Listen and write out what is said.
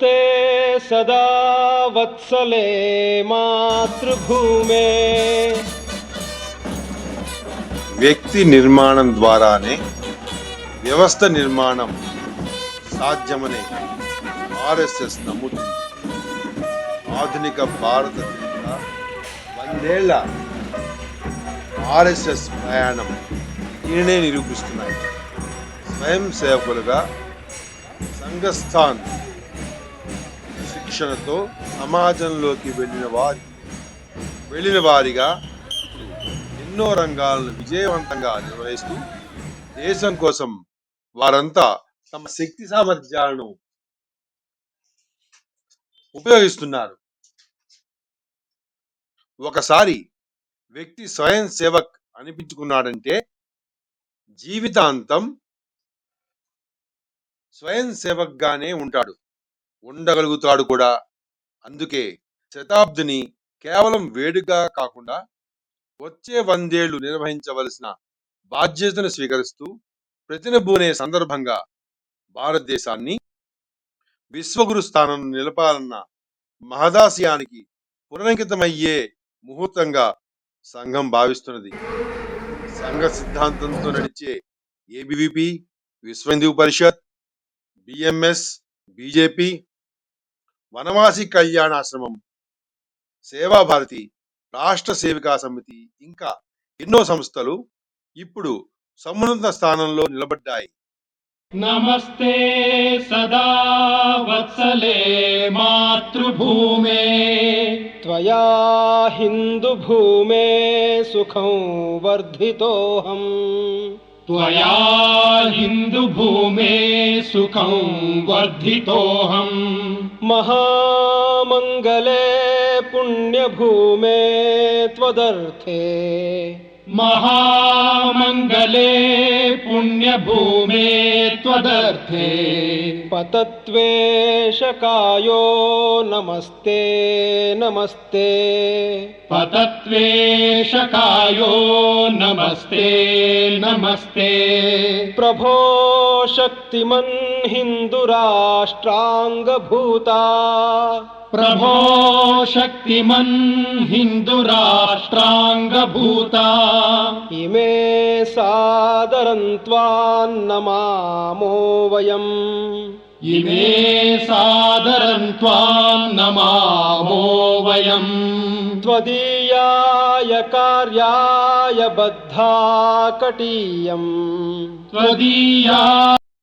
नमस्ते सदा वत्सले మాతృభూమే వ్యక్తి నిర్మాణం ద్వారానే వ్యవస్థ నిర్మాణం సాధ్యమనే ఆర్ఎస్ఎస్ నమ్ముతుంది ఆధునిక భారత చరిత్ర వందేళ్ల ఆర్ఎస్ఎస్ ప్రయాణం దీనినే నిరూపిస్తున్నాయి స్వయం సేవకులుగా సంఘస్థాన్ శిక్షణతో సమాజంలోకి వెళ్ళిన వారి వెళ్ళిన వారిగా ఎన్నో రంగాలను విజయవంతంగా నిర్వహిస్తూ దేశం కోసం వారంతా తమ శక్తి సామర్థ్యాలను ఉపయోగిస్తున్నారు. ఒకసారి వ్యక్తి స్వయం సేవక్ అనిపించుకున్నాడంటే జీవితాంతం స్వయం సేవక్గానే ఉంటాడు. ఉండగలుగుతాడు కూడా. అందుకే శతాబ్దిని కేవలం వేడుగా కాకుండా వచ్చే వందేళ్ళు నిర్వహించవలసిన బాధ్యతను స్వీకరిస్తూ ప్రతినబూనే సందర్భంగా భారతదేశాన్ని విశ్వగురు స్థానం నిలపాలన్న మహదాశయానికి పునరంకితమయ్యే ముహూర్తంగా సంఘం భావిస్తున్నది. సంఘ సిద్ధాంతంతో నడిచే ABVP Vishwa Hindu Parishad BMS BJP Vanavasi Kalyanashramam Sevabharati Rashtra Sevika Samiti ఇంకా ఎన్నో సంస్థలు ఇప్పుడు సమున్నత స్థానంలో నిలబడ్డాయి. నమస్తే సదా వత్సలే మాతృభూమే. త్వయా హిందూ భూమే సుఖం వర్ధితోహం. त्वया हिन्दुभूमे सुखं वर्धितोऽहम्। महामङ्गले पुण्यभूमे त्वदर्थे। महामङ्गले पुण्यभूमे त्वदर्थे। पतत्वेशकायो नमस्ते नमस्ते। पतत्वेशकायो नमस्ते नमस्ते। प्रभो शक्तिमन् हिन्दुराष्ट्राङ्गभूता प्रभो शक्तिमन् हिन्दुराष्ट्राङ्गभूता। इमे सादरं त्वान्नमामो वयम्। इमे सादरं त्वां नमामो वयम्। त्वदीयाय कार्याय बद्धा कटीयम्। त्वदीया